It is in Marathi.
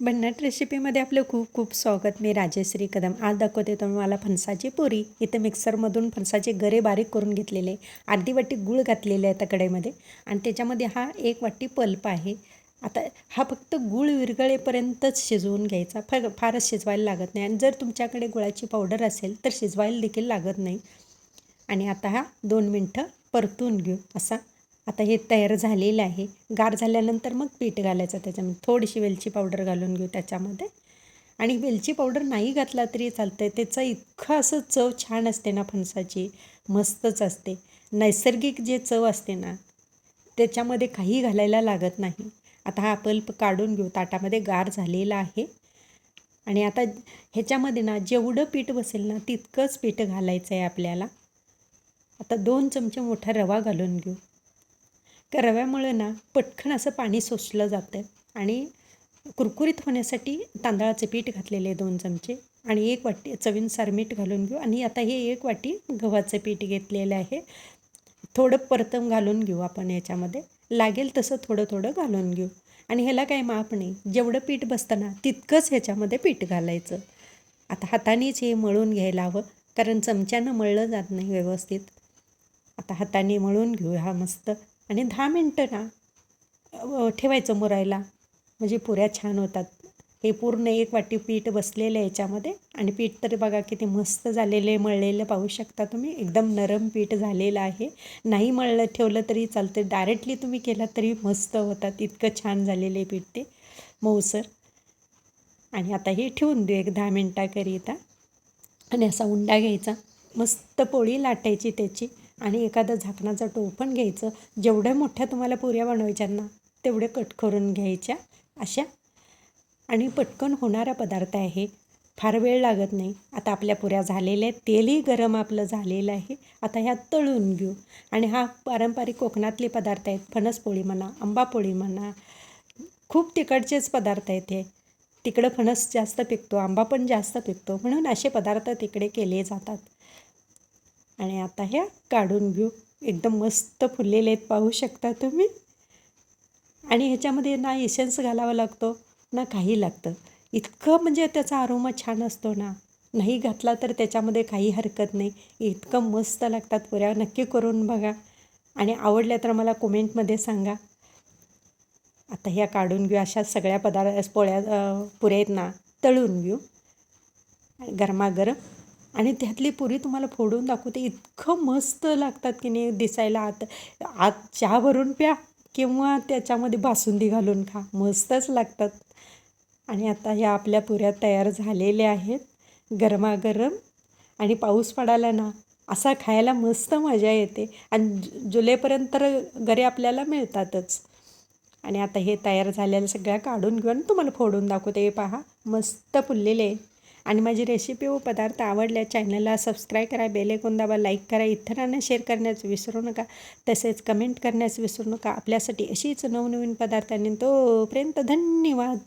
भन्नाट रेसिपीमध्ये आपलं खूप खूप स्वागत. मी राजेश्री कदम. आज दाखवते तुम्हाला फणसाची पुरी. इथं मिक्सरमधून फणसाचे गरे बारीक करून घेतलेले अर्धी वाटी गूळ घातलेले आहे त्या आणि त्याच्यामध्ये हा एक वाटी पल्प आहे. आता हा फक्त गूळ विरगळेपर्यंतच शिजवून घ्यायचा. फार फारच शिजवायला लागत नाही. आणि जर तुमच्याकडे गुळाची पावडर असेल तर शिजवायला देखील लागत नाही. आणि आता हा दोन मिनटं परतून घेऊ. असा आता हे तयार झालेलं आहे. गार झाल्यानंतर मग पीठ घालायचं त्याच्यामध्ये. थोडीशी वेलची पावडर घालून घेऊ त्याच्यामध्ये. आणि वेलची पावडर नाही घातला तरी चालतं आहे त्याचं इतकं असं चव छान असते ना फणसाची. मस्तच असते. नैसर्गिक जे चव असते ना त्याच्यामध्ये काही घालायला लागत नाही. आता हा पल्प काढून घेऊ. ताटामध्ये गार झालेला आहे. आणि आता ह्याच्यामध्ये ना जेवढं पीठ बसेल ना तितकंच पीठ घालायचं आहे आपल्याला. आता दोन चमचे मोठा रवा घालून घेऊ. त्या रव्यामुळे ना पटकन असं पाणी सोसलं जातं आणि कुरकुरीत होण्यासाठी तांदळाचे पीठ घातलेले दोन चमचे आणि एक वाटी चवीनुसार मीठ घालून घेऊ. आणि आता हे एक वाटी गव्हाचं पीठ घेतलेलं आहे. थोडं परतम घालून घेऊ आपण याच्यामध्ये. लागेल तसं थोडं थोडं घालून घेऊ. आणि ह्याला काही माप नाही. जेवढं पीठ बसतं ना तितकंच ह्याच्यामध्ये पीठ घालायचं. आता हातानेच हे मळून घ्यायला हवं. कारण चमच्यानं मळलं जात नाही व्यवस्थित. आता हाताने मळून घेऊ हा मस्त. आणि दहा मिनटं ना ठेवायचं मुरायला. म्हणजे पुऱ्या छान होतात. हे पूर्ण एक वाटी पीठ बसलेलं आहे याच्यामध्ये. आणि पीठ तर बघा किती मस्त झालेले मळलेलं पाहू शकता तुम्ही. एकदम नरम पीठ झालेलं आहे. नाही मळलं ठेवलं तरी चालतं. डायरेक्टली तुम्ही केलं तरी मस्त होतात. इतकं छान झालेले पीठ ते. मऊसर आणि आता हे ठेवून देऊ एक दहा मिनटाकरिता. आणि असा उंडा घ्यायचा. मस्त पोळी लाटायची त्याची. आणि एखादं झाकणाचं टोपण घ्यायचं जेवढ्या मोठ्या तुम्हाला पुऱ्या बनवायच्या ना तेवढे कट करून घ्यायच्या अशा. आणि पटकन होणारा पदार्थ आहे फार वेळ लागत नाही. आता आपल्या पुऱ्या झालेल्या आहेत तेलही गरम आपलं झालेलं आहे. आता ह्या तळून घेऊ. आणि हा पारंपरिक कोकणातले पदार्थ आहेत फणसपोळी म्हणा आंबापोळी म्हणा खूप तिकडचेच पदार्थ आहेत हे. तिकडं फणस जास्त पिकतो आंबा पण जास्त पिकतो म्हणून असे पदार्थ तिकडे केले जातात. आणि आता ह्या काढून घेऊ. एकदम मस्त फुललेले आहेत पाहू शकता तुम्ही. आणि ह्याच्यामध्ये ना एसेन्स घालावा लागतो ना काही लागतं. इतकं म्हणजे त्याचा अरोमा छान असतो ना. नाही घातला तर त्याच्यामध्ये काही हरकत नाही. इतकं मस्त लागतात पुऱ्या. नक्की करून बघा. आणि आवडल्या तर मला कोमेंटमध्ये सांगा. आता ह्या काढून घेऊ. अशा सगळ्या पदार्थ पोळ्या पुऱ्या आहेत ना तळून घेऊ. गरमागरम आणि त्यातली पुरी तुम्हाला फोडून दाखवते इतकं मस्त लागतात की नाही दिसायला. आत आत चहा भरून प्या किंवा त्याच्यामध्ये बासुंदी घालून खा. मस्तच लागतात. आणि आता ह्या आपल्या पुऱ्या तयार झालेल्या आहेत गरमागरम. आणि पाऊस पडाला ना असा खायला मस्त मजा येते. आणि जुलैपर्यंत घरी आपल्याला मिळतातच. आणि आता हे तयार झालेलं सगळ्या काढून घेऊन तुम्हाला फोडून दाखवते. हे पहा मस्त फुललेले. आणि माझी रेसिपी व पदार्थ आवडल्या चॅनलला सबस्क्राईब करा बेलेकून दाबा लाईक करा इतरांना शेअर करण्यास विसरू नका तसेच कमेंट करण्यास विसरू नका. आपल्यासाठी अशीच नवनवीन पदार्थांनी तोपर्यंत धन्यवाद.